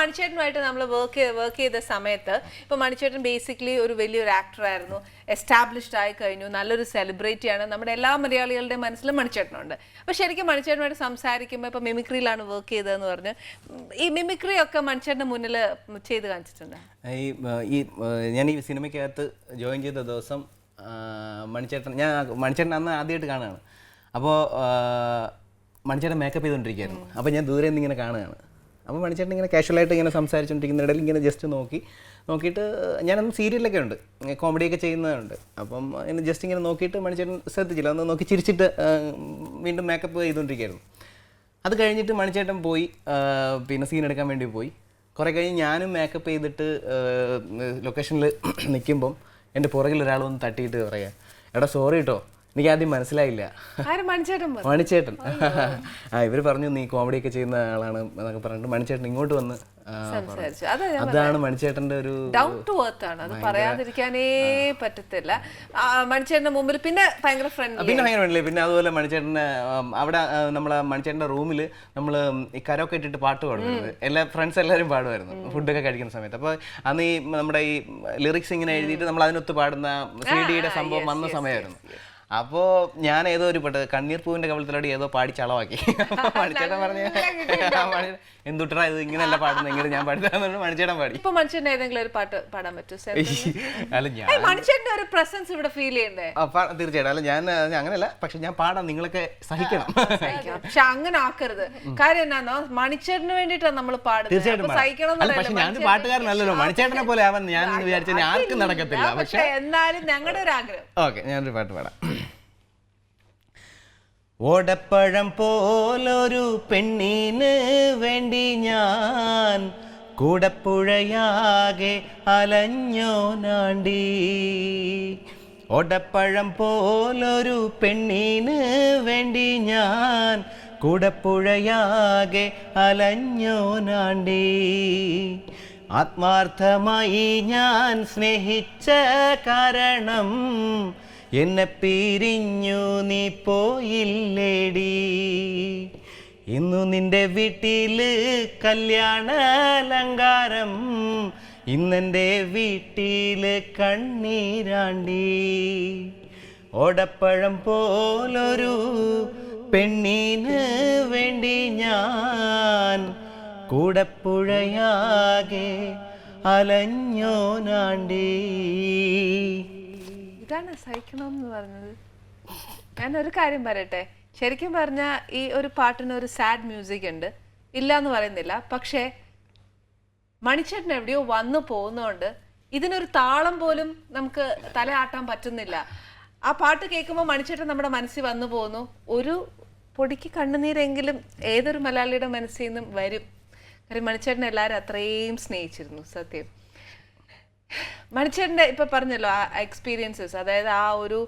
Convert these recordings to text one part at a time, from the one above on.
മണിച്ചേട്ടനുമായിട്ട് നമ്മൾ work work ചെയ്ത സമയത്ത് ഇപ്പൊ മണിച്ചേട്ടൻ ബേസിക്കലി ഒരു വലിയൊരു ആക്ടറായിരുന്നു എസ്റ്റാബ്ലിഷ്ഡ് ആയി കഴിഞ്ഞു. നല്ലൊരു സെലിബ്രിറ്റിയാണ് നമ്മുടെ എല്ലാ മലയാളികളുടെയും മനസ്സിലും മണിച്ചേട്ടനുണ്ട്. അപ്പോൾ ശരിക്കും മണിച്ചേട്ടനുമായിട്ട് സംസാരിക്കുമ്പോൾ ഇപ്പൊ മിമിക്രിയിലാണ് വർക്ക് ചെയ്തതെന്ന് പറഞ്ഞ് ഈ മിമിക്രി ഒക്കെ മണിച്ചേട്ടന്റെ മുന്നിൽ ചെയ്ത് കാണിച്ചിട്ടുണ്ട്? ഈ ഈ ഞാൻ ഈ സിനിമയ്ക്കകത്ത് ജോയിൻ ചെയ്ത ദിവസം മണിച്ചേട്ടൻ ഞാൻ മണിച്ചേട്ടൻ അന്ന് ആദ്യമായിട്ട് കാണുകയാണ്. അപ്പോൾ മണിച്ചേട്ടൻ മേക്കപ്പ് ചെയ്തുകൊണ്ടിരിക്കുകയായിരുന്നു. അപ്പോൾ ഞാൻ ദൂരെ നിന്ന് ഇങ്ങനെ കാണുകയാണ്. അപ്പോൾ മണിച്ചേട്ടൻ ഇങ്ങനെ കാഷ്വലായിട്ട് ഇങ്ങനെ സംസാരിച്ചുകൊണ്ടിരിക്കുന്ന ഇടയിൽ ഇങ്ങനെ ജസ്റ്റ് നോക്കി. നോക്കിയിട്ട് ഞാനന്ന് സീരിയലൊക്കെ ഉണ്ട്. കോമഡിയൊക്കെ ചെയ്യുന്നതുണ്ട് അപ്പം ഇങ്ങനെ ജസ്റ്റ് ഇങ്ങനെ നോക്കിയിട്ട് മണിച്ചേട്ടൻ ശ്രദ്ധിച്ചില്ല. ഒന്ന് നോക്കി ചിരിച്ചിട്ട് വീണ്ടും മേക്കപ്പ് ചെയ്തുകൊണ്ടിരിക്കുകയായിരുന്നു അത് കഴിഞ്ഞിട്ട് മണിച്ചേട്ടൻ പോയി പിന്നെ സീൻ എടുക്കാൻ വേണ്ടി പോയി. കുറേ കഴിഞ്ഞ് ഞാനും മേക്കപ്പ് ചെയ്തിട്ട് ലൊക്കേഷനിൽ നിൽക്കുമ്പം എന്റെ പുറകിൽ ഒരാൾ വന്ന് തട്ടിയിട്ട് പറയാം എടാ സോറി കേട്ടോ എനിക്ക് ആദ്യം മനസ്സിലായില്ല. മണിച്ചേട്ടൻ ആ ഇവർ പറഞ്ഞു നീ കോമഡി ഒക്കെ ചെയ്യുന്ന ആളാണ് എന്നൊക്കെ പറഞ്ഞിട്ട് മണിച്ചേട്ടൻ ഇങ്ങോട്ട് വന്ന് അതാണ് മണിച്ചേട്ടന്റെ ഒരു ഡൗൺ ടു എർത്ത് ആണ്. അത് പറയാതിരിക്കാനേ പറ്റത്തില്ല. മണിച്ചേട്ടന്റെ മുമ്പിൽ പിന്നെ ഭയങ്കര ഫ്രണ്ട്ലി പിന്നെ ഭയങ്കര ഫ്രണ്ട്ലി പിന്നെ അതുപോലെ മണിച്ചേട്ടന്റെ അവിടെ നമ്മളെ മണിച്ചേട്ടന്റെ റൂമിൽ നമ്മൾ ഈ കരൊക്കെ ഇട്ടിട്ട് പാട്ട് പാടുന്നത്. എല്ലാ ഫ്രണ്ട്സ് എല്ലാവരും പാടുമായിരുന്നു. ഫുഡൊക്കെ കഴിക്കുന്ന സമയത്ത്. അപ്പോൾ അന്ന് ഈ നമ്മുടെ ഈ ലിറിക്സ് ഇങ്ങനെ എഴുതിയിട്ട് നമ്മൾ അതിനൊത്ത് പാടുന്ന സി ഡിയുടെ സംഭവം വന്ന സമയമായിരുന്നു. അപ്പോൾ ഞാൻ ഏതോ ഒരു പെട്ട് കണ്ണീർ പൂവിന്റെ കവളത്തിലോട് ഏതോ പാടി ചളവാക്കി. മണിച്ചേട്ടൻ പറഞ്ഞ എന്തുട്ടാ ഇത്? ഇങ്ങനെയല്ല പാടുന്നത് ഇങ്ങനെ ഞാൻ പാടിത്തരാന്ന് മണിച്ചേട്ടൻ പാടി. ഇപ്പൊ ഏതെങ്കിലും ഒരു പാട്ട് പാടാൻ പറ്റുമോ? അല്ല ഞാൻ മനുഷ്യന്റെ ഒരു പ്രസൻസ് ഇവിടെ ഫീൽ ചെയ്യണ്ടേ തീർച്ചയായിട്ടും. അല്ല ഞാൻ അങ്ങനെയല്ല. പക്ഷെ ഞാൻ പാടാം നിങ്ങളൊക്കെ സഹിക്കണം. പക്ഷെ അങ്ങനെ ആക്കരുത്. കാര്യം എന്നാന്നോ? മണിച്ചേട്ടന് വേണ്ടിട്ടാണ് നമ്മൾ പാടുന്നത്. സഹിക്കണം പക്ഷെ ഞാൻ പാട്ടുകാരനല്ലല്ലോ. മണിച്ചേട്ടനെ പോലെ ആവാൻ ഞാൻ വിചാരിച്ച ആർക്കും നടക്കത്തില്ല. പക്ഷെ എന്നാലും ഞങ്ങളുടെ ഒരു ആഗ്രഹം. ഓക്കെ ഞാനൊരു പാട്ട് പാടാം. ഓടപ്പഴം പോലൊരു പെണ്ണിന് വേണ്ടി ഞാൻ കൂടപ്പുഴയാകെ അലഞ്ഞോ നാണ്ടി. ഓടപ്പഴം പോലൊരു പെണ്ണിന് വേണ്ടി ഞാൻ കൂടപ്പുഴയാകെ അലഞ്ഞോ നാണ്ടി. ആത്മാർത്ഥമായി ഞാൻ സ്നേഹിച്ച കാരണം എന്നെ പിരിഞ്ഞു നീ പോയില്ലേടി. ഇന്നു നിന്റെ വീട്ടിൽ കല്യാണ അലങ്കാരം ഇന്നെന്റെ വീട്ടിൽ കണ്ണീരാണ്ടി. ഓടപ്പഴം പോലൊരു പെണ്ണിന് വേണ്ടി ഞാൻ കൂടപ്പുഴയാകെ അലഞ്ഞോ നാണ്ടി ഇതാണ് സഹിക്കണം എന്ന് പറഞ്ഞത്? ഞാൻ ഒരു കാര്യം പറയട്ടെ. ശരിക്കും പറഞ്ഞ ഈ ഒരു പാട്ടിന് ഒരു സാഡ് മ്യൂസിക് ഉണ്ട്. ഇല്ല എന്ന് പറയുന്നില്ല. പക്ഷേ മണിച്ചേട്ടൻ എവിടെയോ വന്നു പോകുന്നതുകൊണ്ട് ഇതിനൊരു താളം പോലും നമുക്ക് തലയാട്ടാൻ പറ്റുന്നില്ല. ആ പാട്ട് കേൾക്കുമ്പോൾ മണിച്ചേട്ടൻ നമ്മുടെ മനസ്സിൽ വന്നു പോകുന്നു. ഒരു പൊടിക്ക് കണ്ണുനീരെങ്കിലും ഏതൊരു മലയാളിയുടെ മനസ്സിൽ നിന്നും വരും. കാര്യം മണിച്ചേട്ടൻ എല്ലാവരും അത്രയും സ്നേഹിച്ചിരുന്നു സത്യം. മണിച്ചേട്ടന്റെ ഇപ്പൊ പറഞ്ഞല്ലോ ആ എക്സ്പീരിയൻസസ് അതായത് ആ ഒരു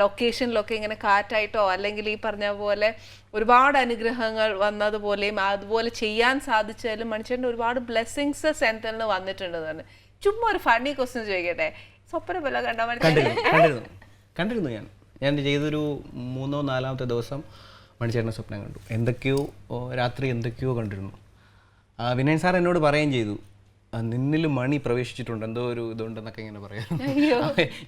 ലൊക്കേഷനിലൊക്കെ ഇങ്ങനെ കാറ്റായിട്ടോ അല്ലെങ്കിൽ ഈ പറഞ്ഞ പോലെ ഒരുപാട് അനുഗ്രഹങ്ങൾ വന്നതുപോലെയും അതുപോലെ ചെയ്യാൻ സാധിച്ചാലും മണിച്ചേട്ടന്റെ ഒരുപാട് ബ്ലെസ്സിങ്സ് സെന്ററിന് വന്നിട്ടുണ്ട് തന്നെ ചുമ്മാ ഒരു ഫണ്ണി ക്വസ്റ്റ്യൻ ചോദിക്കട്ടെ? സ്വപ്ന പോലെ കണ്ടോ കണ്ടിരുന്നു ഞാൻ. ഞാൻ ചെയ്തൊരു മൂന്നോ നാലാമത്തെ ദിവസം മണിച്ചേട്ടന്റെ സ്വപ്നം കണ്ടു. എന്തൊക്കെയോ രാത്രി എന്തൊക്കെയോ കണ്ടിരുന്നു. വിനയൻ സാർ എന്നോട് പറയുകയും ചെയ്തു. നിന്നിൽ മണി പ്രവേശിച്ചിട്ടുണ്ട്. എന്തോ ഒരു ഇതുണ്ടെന്നൊക്കെ ഇങ്ങനെ പറയാം.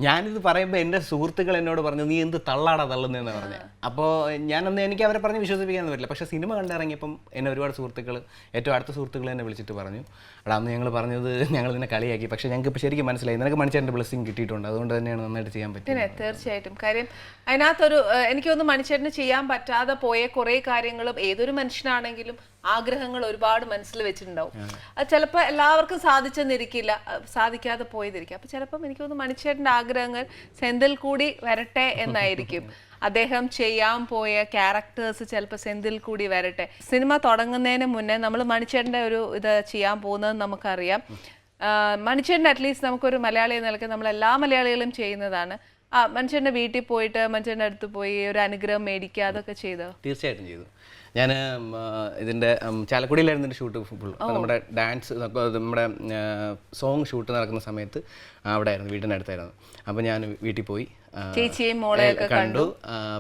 ഞാനിത് പറയുമ്പോൾ എന്റെ സുഹൃത്തുക്കൾ എന്നോട് പറഞ്ഞു നീ എന്ത് തള്ളാടാ തള്ളുന്നതെന്ന് പറഞ്ഞത് അപ്പോൾ ഞാനന്ന് എനിക്ക് അവരെ പറഞ്ഞ് വിശ്വസിപ്പിക്കാൻ പറ്റില്ല. പക്ഷേ സിനിമ കണ്ടിറങ്ങിയപ്പം എന്നെ ഒരുപാട് സുഹൃത്തുക്കൾ ഏറ്റവും അടുത്ത സുഹൃത്തുക്കൾ എന്നെ വിളിച്ചിട്ട് പറഞ്ഞു എടാ അന്ന് ഞങ്ങൾ പറഞ്ഞത് ഞങ്ങൾ നിന്നെ കളിയാക്കി. പക്ഷേ ഞങ്ങൾക്ക് ഇപ്പോൾ ശരിക്കും മനസ്സിലായി. നിനക്ക് മണിച്ചേട്ടന്റെ ബ്ലെസ്സിങ് കിട്ടിയിട്ടുണ്ട്. അതുകൊണ്ട് തന്നെയാണ് നന്നായിട്ട് ചെയ്യാൻ പറ്റുന്നത് തീർച്ചയായിട്ടും. കാര്യം അതിനകത്തൊരു എനിക്ക് തോന്നുന്നു മനുഷ്യന് ചെയ്യാൻ പറ്റാതെ പോയ കുറേ കാര്യങ്ങളും ഏതൊരു മനുഷ്യനാണെങ്കിലും ആഗ്രഹങ്ങൾ ഒരുപാട് മനസ്സിൽ വെച്ചിട്ടുണ്ടാവും. അത് ചിലപ്പോൾ എല്ലാവർക്കും സാധിച്ചെന്നിരിക്കില്ല. സാധിക്കാതെ പോയതിരിക്കും. അപ്പൊ ചിലപ്പം എനിക്ക് തോന്നുന്നു മണിച്ചേട്ടന്റെ ആഗ്രഹങ്ങൾ സെന്തിൽ കൂടി വരട്ടെ എന്നായിരിക്കും. അദ്ദേഹം ചെയ്യാൻ പോയ ക്യാരക്ടേഴ്സ് ചിലപ്പോൾ സെന്തിൽ കൂടി വരട്ടെ. സിനിമ തുടങ്ങുന്നതിന് മുന്നേ നമ്മൾ മണിച്ചേട്ടന്റെ ഒരു ഇത് ചെയ്യാൻ പോകുന്നത് നമുക്കറിയാം. മണിച്ചേട്ടൻ അറ്റ്ലീസ്റ്റ് നമുക്കൊരു മലയാളി നിലയ്ക്ക് നമ്മൾ എല്ലാ മലയാളികളും ചെയ്യുന്നതാണ്. ആ മനുഷ്യന്റെ വീട്ടിൽ പോയിട്ട് മനുഷ്യന്റെ അടുത്ത് പോയി ഒരു അനുഗ്രഹം മേടിക്കുക അതൊക്കെ ചെയ്തോ? തീർച്ചയായിട്ടും ചെയ്തു. ഞാൻ ഇതിന്റെ ചാലക്കുടിയിലായിരുന്നു എന്റെ ഷൂട്ട് ഫുൾ. നമ്മുടെ ഡാൻസ് നമ്മുടെ സോങ് ഷൂട്ട് നടക്കുന്ന സമയത്ത് അവിടെ ആയിരുന്നു വീടിന്റെ അടുത്തായിരുന്നു അപ്പോൾ ഞാൻ വീട്ടിൽ പോയി ചേച്ചിയും മോളെയൊക്കെ കണ്ടു.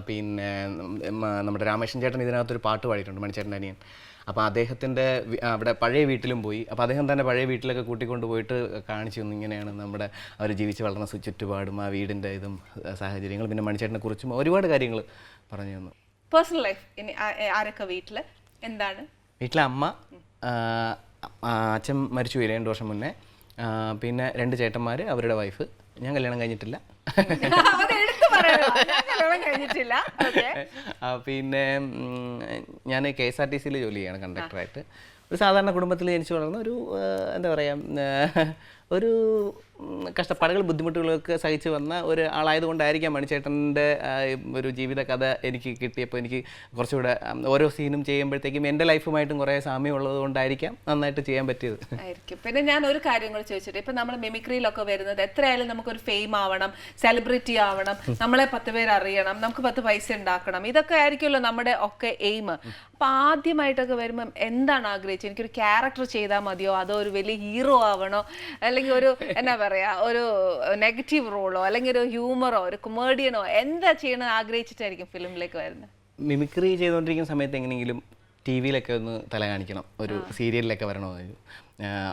പിന്നെ നമ്മുടെ രാമേശൻ ചേട്ടൻ ഇതിനകത്തൊരു പാട്ട് പാടിയിട്ടുണ്ട് മണിച്ചേട്ടന്റെ അനിയൻ. അപ്പോൾ അദ്ദേഹത്തിന്റെ അവിടെ പഴയ വീട്ടിലും പോയി. അപ്പോൾ അദ്ദേഹം തന്നെ പഴയ വീട്ടിലൊക്കെ കൂട്ടിക്കൊണ്ട് പോയിട്ട് കാണിച്ചു തന്നു ഇങ്ങനെയാണ് നമ്മുടെ അവർ ജീവിച്ച് വളർന്ന ചുറ്റുപാടും ആ വീടിന്റെ ഇതും സാഹചര്യങ്ങൾ. സാഹചര്യങ്ങളും പിന്നെ മണിച്ചേട്ടനെ കുറിച്ചും ഒരുപാട് കാര്യങ്ങൾ പറഞ്ഞു തന്നു. പേഴ്സണൽ ലൈഫ് ഇനി ആരൊക്കെ വീട്ടിൽ? എന്താണ്? വീട്ടിലെ അമ്മ അച്ഛൻ മരിച്ചു പോയി രണ്ട് വർഷം മുന്നേ. പിന്നെ രണ്ട് ചേട്ടന്മാർ അവരുടെ വൈഫ് ഞാൻ കല്യാണം കഴിഞ്ഞിട്ടില്ല. കല്യാണം കഴിഞ്ഞിട്ടില്ല. പിന്നെ ഞാൻ കെ എസ് ആർ ടി സിയിൽ ജോലി ചെയ്യാണ് കണ്ടക്ടറായിട്ട് ഒരു സാധാരണ കുടുംബത്തിൽ ജനിച്ചു വളർന്ന ഒരു എന്താ പറയുക ഒരു കഷ്ടപ്പാടുകൾ ബുദ്ധിമുട്ടുകളൊക്കെ സഹിച്ചു വന്ന ഒരു ആളായതുകൊണ്ടായിരിക്കാം മണിച്ചേട്ടന്റെ ഒരു ജീവിത കഥ എനിക്ക് കിട്ടിയപ്പോൾ എനിക്ക് കുറച്ചുകൂടെ ഓരോ സീനും ചെയ്യുമ്പോഴത്തേക്കും എന്റെ ലൈഫുമായിട്ടും കുറേ സാമ്യം ഉള്ളത് കൊണ്ടായിരിക്കാം നന്നായിട്ട് ചെയ്യാൻ പറ്റിയത്. ആയിരിക്കും. പിന്നെ ഞാൻ ഒരു കാര്യം കൂടെ ചോദിച്ചിട്ട് ഇപ്പം നമ്മൾ മിമിക്രിയിലൊക്കെ വരുന്നത് എത്രയായാലും നമുക്കൊരു ഫെയിം ആവണം സെലിബ്രിറ്റി ആവണം നമ്മളെ പത്ത് പേര് അറിയണം നമുക്ക് പത്ത് പൈസ ഉണ്ടാക്കണം ഇതൊക്കെ ആയിരിക്കുമല്ലോ നമ്മുടെ ഒക്കെ എയിം അപ്പൊ ആദ്യമായിട്ടൊക്കെ വരുമ്പം എന്താണ് ആഗ്രഹിച്ചത്? എനിക്കൊരു ക്യാരക്ടർ ചെയ്താൽ മതിയോ? അതോ ഒരു വലിയ ഹീറോ ആവണോ? അല്ലെങ്കിൽ ഒരു എന്നാ പറയാ ഒരു നെഗറ്റീവ് റോളോ അല്ലെങ്കിൽ ഒരു ഹ്യൂമറോ ഒരു കൊമേഡിയനോ എന്താ ചെയ്യണമെന്ന് ആഗ്രഹിച്ചിട്ടായിരിക്കും ഫിലിമിലേക്ക് വരുന്നത്? മിമിക്രി ചെയ്തുകൊണ്ടിരിക്കുന്ന സമയത്ത് എങ്ങനെയെങ്കിലും ടി വിയിലൊക്കെ ഒന്ന് തല കാണിക്കണം. ഒരു സീരിയലിലൊക്കെ വരണമെന്ന്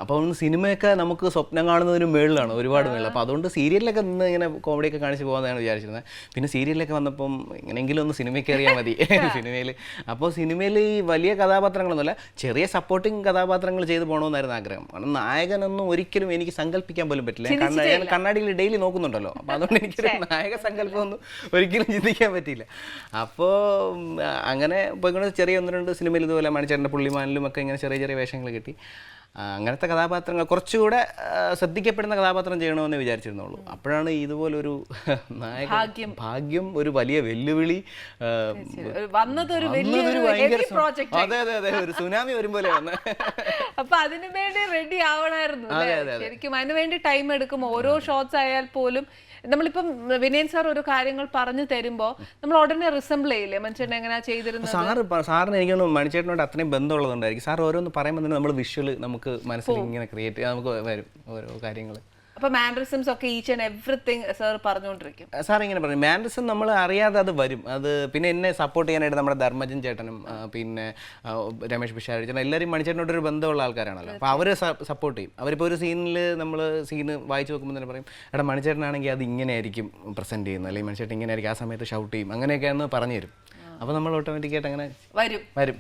അപ്പോൾ ഒന്ന് സിനിമയൊക്കെ നമുക്ക് സ്വപ്നം കാണുന്നതിന് മേളിലാണ് ഒരുപാട് മേളിൽ അപ്പോൾ അതുകൊണ്ട് സീരിയലിലൊക്കെ നിന്ന് ഇങ്ങനെ കോമഡിയൊക്കെ കാണിച്ച് പോകാമെന്നാണ് വിചാരിച്ചിരുന്നത്. പിന്നെ സീരിയലിലൊക്കെ വന്നപ്പം എങ്ങനെയെങ്കിലും ഒന്ന് സിനിമയ്ക്ക് കയറിയാൽ മതി. സിനിമയിൽ. അപ്പോൾ സിനിമയിൽ ഈ വലിയ കഥാപാത്രങ്ങളൊന്നുമല്ല ചെറിയ സപ്പോർട്ടിങ് കഥാപാത്രങ്ങൾ ചെയ്ത് പോകണമെന്നായിരുന്നു ആഗ്രഹം. കാരണം നായകനൊന്നും ഒരിക്കലും എനിക്ക് സങ്കല്പിക്കാൻ പോലും പറ്റില്ല. ഞാൻ കണ്ണ- ഞാൻ കണ്ണാടിയിൽ ഡെയിലി നോക്കുന്നുണ്ടല്ലോ. അപ്പോൾ അതുകൊണ്ട് എനിക്കൊരു നായക സങ്കല്പമൊന്നും ഒരിക്കലും ചിന്തിക്കാൻ പറ്റിയില്ല. അപ്പോൾ അങ്ങനെ പോയിക്കൊണ്ട് ചെറിയ ഒന്ന് രണ്ട് സിനിമയിൽ ഇതുപോലെ മണിച്ചേട്ടന്റെ പുള്ളിമാനിലും ഒക്കെ ഇങ്ങനെ ചെറിയ ചെറിയ വേഷങ്ങൾ കിട്ടി. അങ്ങനത്തെ കഥാപാത്രങ്ങൾ കുറച്ചുകൂടെ ശ്രദ്ധിക്കപ്പെടുന്ന കഥാപാത്രം ചെയ്യണമെന്ന് വിചാരിച്ചിരുന്നുള്ളൂ. അപ്പോഴാണ് ഇതുപോലൊരു ഭാഗ്യം. ഭാഗ്യം ഒരു വലിയ വെല്ലുവിളി വന്നതൊരു അതെ അതെ അതെ ഒരു സുനാമി വരും പോലെ വന്ന്. അപ്പൊ അതിനു വേണ്ടി റെഡി ആവണായിരുന്നു? ശരിക്കും അതിനു വേണ്ടി ടൈം എടുക്കും. ഓരോ ഷോട്ട്സ് ആയാൽ പോലും നമ്മളിപ്പം വിനയൻ സാർ ഒരു കാര്യങ്ങൾ പറഞ്ഞു തരുമ്പോ നമ്മൾ ഉടനെ റിസംബിൾ ചെയ്യില്ലേ? മനുഷ്യനെ എങ്ങനെ ചെയ്തിരുന്നത്? സാറ് സാറിന് എനിക്കൊന്ന് മണിച്ചേട്ടനോട് അത്രയും ബന്ധമുള്ളതുകൊണ്ടായിരിക്കും. സാർ ഓരോന്ന് പറയുമ്പോൾ തന്നെ നമ്മൾ വിഷ്വൽ നമുക്ക് മനസ്സിൽ ഇങ്ങനെ ക്രിയേറ്റ് നമുക്ക് വരും ഓരോ കാര്യങ്ങൾ അപ്പൊ മാൻഡറിസംസ് ഒക്കെ ഈച്ച് ആൻഡ് എവറിത്തിങ് സാർ പറഞ്ഞുകൊണ്ടിരിക്കും. സാർ ഇങ്ങനെ പറഞ്ഞു മാൻഡ്രിസം നമ്മൾ അറിയാതെ അത് വരും. അത് പിന്നെ എന്നെ സപ്പോർട്ട് ചെയ്യാനായിട്ട് നമ്മുടെ ധർമ്മജൻ ചേട്ടനും പിന്നെ രമേശ് പിഷാരി ചേട്ടൻ എല്ലാവരും മണിച്ചേട്ടനോട് ഒരു ബന്ധമുള്ള ആൾക്കാരാണല്ലോ. അപ്പോൾ അവരെ സപ്പോർട്ട് ചെയ്യും. അവരിപ്പോൾ ഒരു സീനിൽ നമ്മൾ സീന് വായിച്ചു നോക്കുമ്പോൾ തന്നെ പറയും എടാ മണിച്ചേട്ടനാണെങ്കിൽ അത് ഇങ്ങനെ ആയിരിക്കും പ്രസന്റ് ചെയ്യുന്നത്. അല്ലെങ്കിൽ മണിച്ചേട്ടൻ ഇങ്ങനെ ആയിരിക്കും ആ സമയത്ത് ഷൗട്ട് ചെയ്യും. അങ്ങനെയൊക്കെയാണെന്ന് പറഞ്ഞു തരും. അപ്പോൾ നമ്മൾ ഓട്ടോമാറ്റിക്കായിട്ട് അങ്ങനെ വരും. വരും.